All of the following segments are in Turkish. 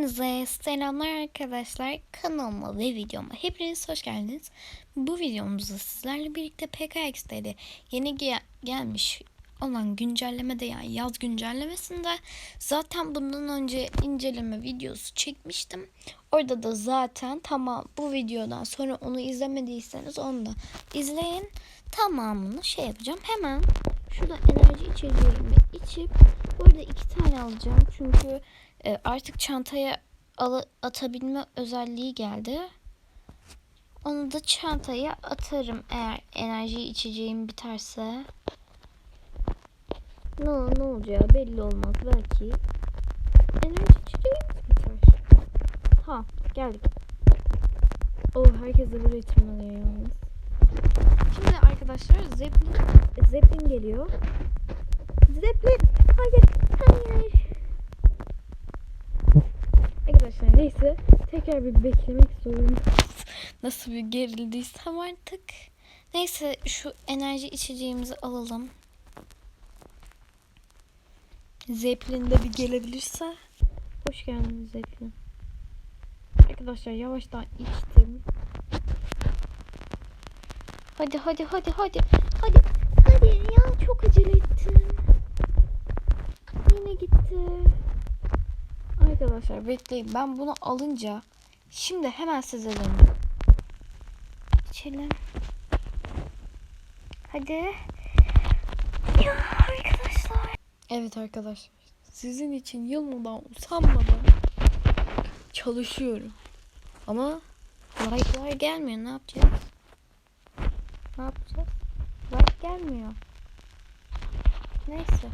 Hepinize selamlar arkadaşlar. Kanalıma ve videoma hepiniz hoş geldiniz. Bu videomuzda sizlerle birlikte PKX'de yeni ge- gelmiş olan güncellemede yani yaz güncellemesinde zaten bundan önce inceleme videosu çekmiştim. Orada da zaten tamam bu videodan sonra onu izlemediyseniz onu da izleyin. Tamamını şey yapacağım. Hemen şurada enerji içeceğimi içip burada iki tane alacağım. Çünkü e, artık çantaya alı, atabilme özelliği geldi. Onu da çantaya atarım eğer enerji içeceğim biterse. Ne, ne olacağı belli olmaz belki. Enerji içeceğim biter. Ha geldik. Oh herkes de buraya tırmanıyor yalnız. Şimdi arkadaşlar Zeppelin, Zeppelin geliyor. Zeppelin hayır hayır. Arkadaşlar neyse tekrar bir beklemek zorundayız. Nasıl bir gerildiysem artık. Neyse şu enerji içeceğimizi alalım. Zeppelin de bir gelebilirse. Hoş geldiniz Zeppelin. Arkadaşlar yavaştan içtim. Hadi hadi hadi hadi. Hadi. Hadi ya çok acele ettim. Yine gitti. Arkadaşlar bekleyin. Ben bunu alınca şimdi hemen size dönüyorum. İçelim. Hadi. Ya arkadaşlar. Evet arkadaşlar. Sizin için yılmadan usanmadan çalışıyorum. Ama like'lar gelmiyor. Ne yapacağız? Ne yapacağız? Like gelmiyor. Neyse.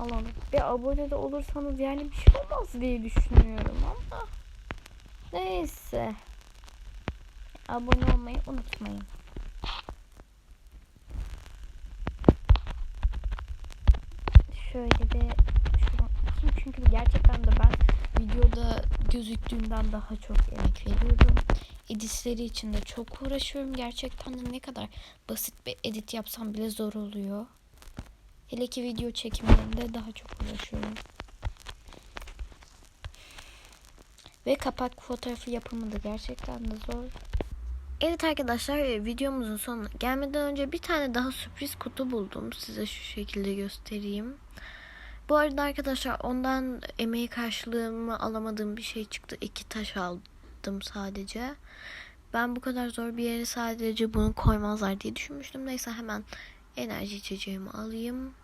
Alalım. Bir abone de olursanız yani bir şey olmaz diye düşünüyorum ama. Neyse. Abone olmayı unutmayın. Şöyle bir şuradan çünkü gerçekten de ben videoda gözüktüğünden daha çok emek veriyorum. Editleri için de çok uğraşıyorum. Gerçekten de ne kadar basit bir edit yapsam bile zor oluyor. Hele ki video çekimlerinde daha çok uğraşıyorum. Ve kapak fotoğrafı yapımı da gerçekten de zor. Evet arkadaşlar videomuzun sonuna gelmeden önce bir tane daha sürpriz kutu buldum. Size şu şekilde göstereyim. Bu arada arkadaşlar ondan emeği karşılığımı alamadığım bir şey çıktı. İki taş aldım sadece. Ben bu kadar zor bir yere sadece bunu koymazlar diye düşünmüştüm. Neyse hemen enerji içeceğimi alayım.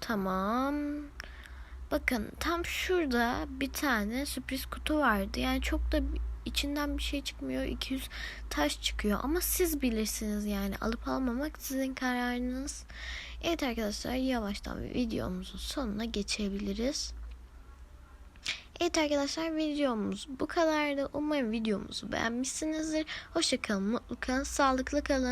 Tamam. Bakın tam şurada bir tane sürpriz kutu vardı. Yani çok da içinden bir şey çıkmıyor. 200 taş çıkıyor. Ama siz bilirsiniz yani. Alıp almamak sizin kararınız. Evet arkadaşlar yavaştan videomuzun sonuna geçebiliriz. Evet arkadaşlar videomuz bu kadardı. Umarım videomuzu beğenmişsinizdir. Hoşçakalın, mutlu kalın, sağlıklı kalın.